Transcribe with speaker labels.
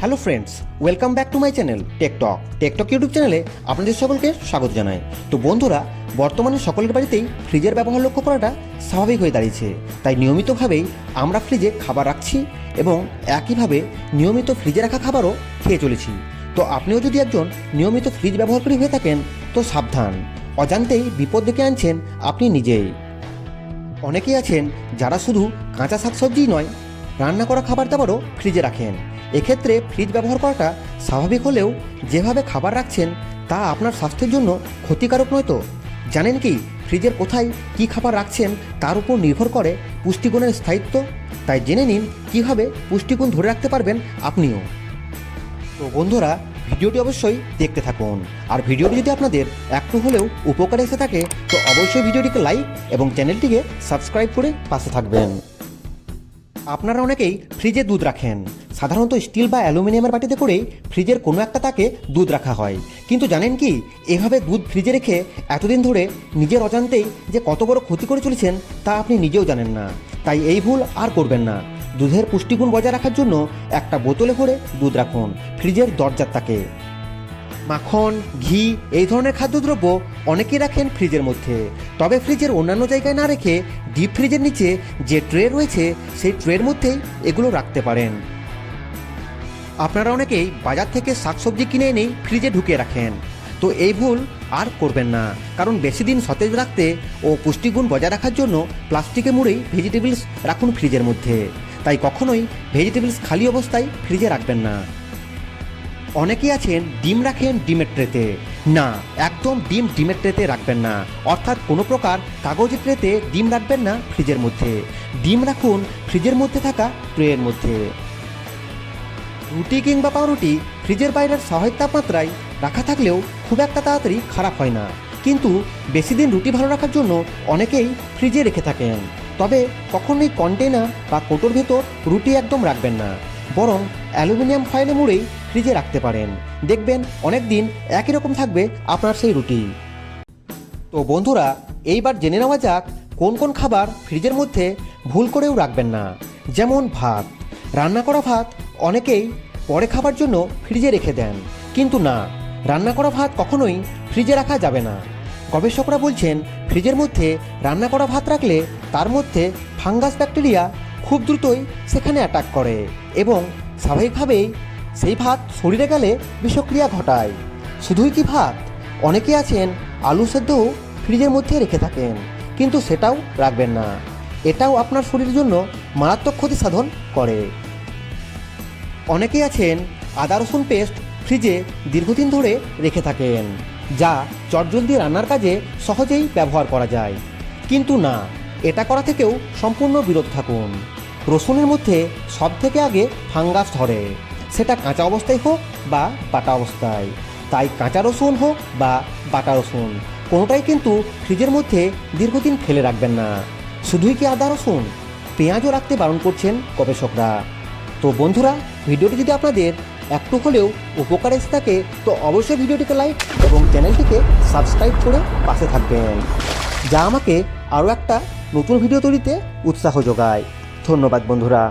Speaker 1: Hello friends welcome back to my channel TechTalk TechTalk YouTube চ্যানেলে আপনাদের সকলকে স্বাগত জানাই। তো বন্ধুরা, বর্তমানে সকলের বাড়িতেই ফ্রিজের ব্যবহার লক্ষ্য করাটা স্বাভাবিক হয়ে দাঁড়িয়েছে। তাই নিয়মিতভাবেই আমরা ফ্রিজে খাবার রাখছি এবং একইভাবে নিয়মিত ফ্রিজে রাখা খাবারও খেয়ে চলেছি। তো আপনিও যদি একজন নিয়মিত ফ্রিজ ব্যবহারকারী হয়ে থাকেন, তো সাবধান। অজান্তেই বিপদ ডেকে আনছেন আপনি নিজেই। অনেকেই আছেন যারা শুধু কাঁচা শাকসবজিই নয়, রান্না করা খাবার দাবারও ফ্রিজে রাখেন। এক্ষেত্রে ফ্রিজ ব্যবহার করাটা স্বাভাবিক হলেও যেভাবে খাবার রাখছেন, তা আপনার স্বাস্থ্যের জন্য ক্ষতিকারক নয় তো? জানেন কি ফ্রিজের কোথায় কী খাবার রাখছেন, তার উপর নির্ভর করে পুষ্টিগুণের স্থায়িত্ব? তাই জেনে নিন কীভাবে পুষ্টিগুণ ধরে রাখতে পারবেন আপনিও। তো বন্ধুরা, ভিডিওটি অবশ্যই দেখতে থাকুন। আর ভিডিওটি যদি আপনাদের একটু হলেও উপকার এসে থাকে, তো অবশ্যই ভিডিওটিকে লাইক এবং চ্যানেলটিকে সাবস্ক্রাইব করে পাশে থাকবেন। আপনারা অনেকেই ফ্রিজে দুধ রাখেন। সাধারণত স্টিল বা অ্যালুমিনিয়ামের বাটিতে করেই ফ্রিজের কোনো একটা তাকে দুধ রাখা হয়। কিন্তু জানেন কি, এভাবে দুধ ফ্রিজে রেখে এতদিন ধরে নিজের অজান্তেই যে কত বড় ক্ষতি করে চলেছেন তা আপনি নিজেও জানেন না। তাই এই ভুল আর করবেন না। দুধের পুষ্টিগুণ বজায় রাখার জন্য একটা বোতলে ভরে দুধ রাখুন ফ্রিজের দরজার তাকে। মাখন, ঘি এই ধরনের খাদ্যদ্রব্য অনেকেই রাখেন ফ্রিজের মধ্যে। তবে ফ্রিজের অন্যান্য জায়গায় না রেখে ডিপ ফ্রিজের নিচে যে ট্রে রয়েছে, সেই ট্রের মধ্যেই এগুলো রাখতে পারেন। আপনারা অনেকেই বাজার থেকে শাকসবজি কিনে এনেই ফ্রিজে ঢুকিয়ে রাখেন। তো এই ভুল আর করবেন না, কারণ বেশি দিন সতেজ রাখতে ও পুষ্টিগুণ বজায় রাখার জন্য প্লাস্টিকে মুড়েই ভেজিটেবলস রাখুন ফ্রিজের মধ্যে। তাই কখনোই ভেজিটেবলস খালি অবস্থায় ফ্রিজে রাখবেন না। অনেকেই আছেন ডিম রাখেন ডিমের ট্রেতে। না, একদম ডিম ডিমের ট্রেতে রাখবেন না। অর্থাৎ কোনো প্রকার কাগজের ট্রেতে ডিম রাখবেন না ফ্রিজের মধ্যে। ডিম রাখুন ফ্রিজের মধ্যে থাকা ট্রের মধ্যে। রুটি কিংবা পাউরুটি ফ্রিজের বাইরের স্বাভাবিক তাপমাত্রায় রাখা থাকলেও খুব একটা তাড়াতাড়ি খারাপ হয় না। কিন্তু বেশি দিন রুটি ভালো রাখার জন্য অনেকেই ফ্রিজে রেখে থাকেন। তবে কখনোই কন্টেনার বা কোটোর ভেতর রুটি একদম রাখবেন না। বরং অ্যালুমিনিয়াম ফয়েলে মুড়েই ফ্রিজে রাখতে পারেন। দেখবেন অনেক দিন একই রকম থাকবে আপনার সেই রুটি। তো বন্ধুরা, এইবার জেনে নেওয়া যাক কোন কোন খাবার ফ্রিজের মধ্যে ভুল করেও রাখবেন না। যেমন ভাত। রান্না করা ভাত অনেকেই পরে খাবার জন্য ফ্রিজে রেখে দেন। কিন্তু না, রান্না করা ভাত কখনোই ফ্রিজে রাখা যাবে না। গবেষকরা বলছেন, ফ্রিজের মধ্যে রান্না করা ভাত রাখলে তার মধ্যে ফাঙ্গাস ব্যাকটেরিয়া খুব দ্রুতই সেখানে অ্যাটাক করে এবং স্বাভাবিকভাবেই সেই ভাত শরীরে গেলে বিষক্রিয়া ঘটায়। শুধুই কি ভাত? অনেকে আছেন, আলু সেদ্ধও ফ্রিজের মধ্যে রেখে থাকেন, কিন্তু সেটাও রাখবেন না। এটাও আপনার শরীরের জন্য মারাত্মক ক্ষতি সাধন করে। অনেকেই আছেন আদা, রসুন পেস্ট ফ্রিজে দীর্ঘদিন ধরে রেখে থাকেন, যা চটজলদি রান্নার কাজে সহজেই ব্যবহার করা যায়। কিন্তু না, এটা করা থেকেও সম্পূর্ণ বিরত থাকুন। রসুনের মধ্যে সব থেকে আগে ফাঙ্গাস ধরে, সেটা কাঁচা অবস্থায় হোক বা বাটা অবস্থায়। তাই কাঁচা রসুন হোক বা বাটা রসুন, কোনোটাই কিন্তু ফ্রিজের মধ্যে দীর্ঘদিন ফেলে রাখবেন না। শুধুই কি আদা, রসুন? পেঁয়াজও রাখতে বারণ করছেন গবেষকরা। তো বন্ধুরা, ভিডিওটি যদি আপনাদের একটু হলেও উপকার এসে থাকে, তো অবশ্যই ভিডিওটিকে লাইক এবং চ্যানেলটিকে সাবস্ক্রাইব করে পাশে থাকবেন, যা আমাকে আরও একটা নতুন ভিডিও তৈরিতে উৎসাহ যোগায়। ধন্যবাদ বন্ধুরা।